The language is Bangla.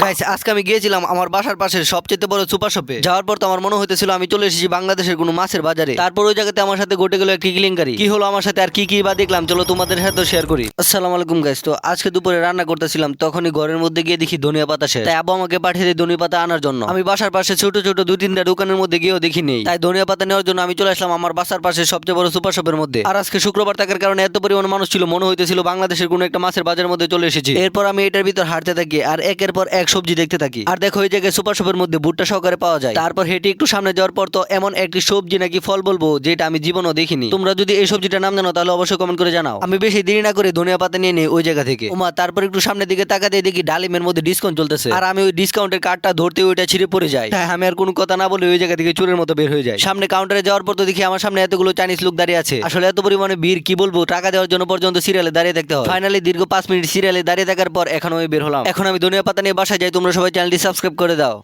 গাইস আজকে আমি গিয়েছিলাম আমার বাসার পাশের সবচেয়ে বড় সুপার শপে। যাওয়ার পর তো আমার মনে হইতেছিল আমি চলে এসেছি বাংলাদেশের কোনো মাছের বাজারে। তারপর ওই জায়গাতে আমার সাথে ঘটে গেল একটি কিলিংকারি কি হলো আমার সাথে আর কি কি বা দেখলাম? চলো তোমাদের সাথে শেয়ার করি। আসসালামু আলাইকুম গাইস তো আজকে দুপুরে রান্না করতেছিলাম, তখনই ঘরের মধ্যে গিয়ে দেখি ধনিয়া পাতা শেষ। তাই আব্বু আমাকে পাঠিয়ে দেয় ধনিয়া পাতা আনার জন্য। আমি বাসার পাশে ছোট ছোট দুই তিনটা দোকানের মধ্যে গিয়েও দেখি নেই। তাই ধনিয়া পাতা নেওয়ার জন্য আমি চলে আসলাম আমার বাসার পাশে সবচেয়ে বড় সুপার শপের মধ্যে। আর আজকে শুক্রবার থাকার কারণে এত পরিমাণ মানুষ ছিল, মনে হইতেছিল বাংলাদেশের কোনো একটা মাছের বাজারের মধ্যে চলে এসেছি। এরপর আমি এটার ভিতর হাঁটতে থাকি, আর একের পর এক সবজি দেখতে থাকি। আর দেখো ওই জায়গায় সুপার শপের মধ্যে ভুট্টা সহকারে পাওয়া যায়। তারপর হেঁটে একটু সামনে যাওয়ার পর তো এমন একটি সবজি নাকি ফল বলব, যেটা আমি জীবনও দেখিনি। তোমরা যদি এই সবজিটার নাম জানো, তাহলে অবশ্যই কমেন্ট করে জানাও। আমি বেশি দেরি না করে ধনিয়া পাতা নিয়ে নেই ওই জায়গা থেকে। ওমা, তারপর একটু সামনের দিকে তাকাতে দেখি ডালিমের মধ্যে ডিসকাউন্ট চলতেছে। আর আমি ওই ডিসকাউন্টের কার্ডটা ধরতে ওইটা ছিঁড়ে পড়ে যাই হ্যাঁ আমি আর কোনো কথা না বলে ওই জায়গা থেকে চুরের মতো বের হয়ে যায় সামনে কাউন্টারে যাওয়ার পর তো দেখি আমার সামনে এতগুলো চাইনিজ লোক দাঁড়িয়ে আছে। আসলে এত পরিমাণে ভিড়, কি বলব? টাকা দেওয়ার জন্য পর্যন্ত সিরিয়ালে দাঁড়িয়ে থাকতে হয়। ফাইনালি দীর্ঘ পাঁচ মিনিট সিরিয়ালে দাঁড়িয়ে থাকার পর এখন আমি বের হলাম। এখন আমি ধনিয়া পাতা নিয়ে বাসায় যাই তোমরা সবাই চ্যানেলটি সাবস্ক্রাইব করে দাও।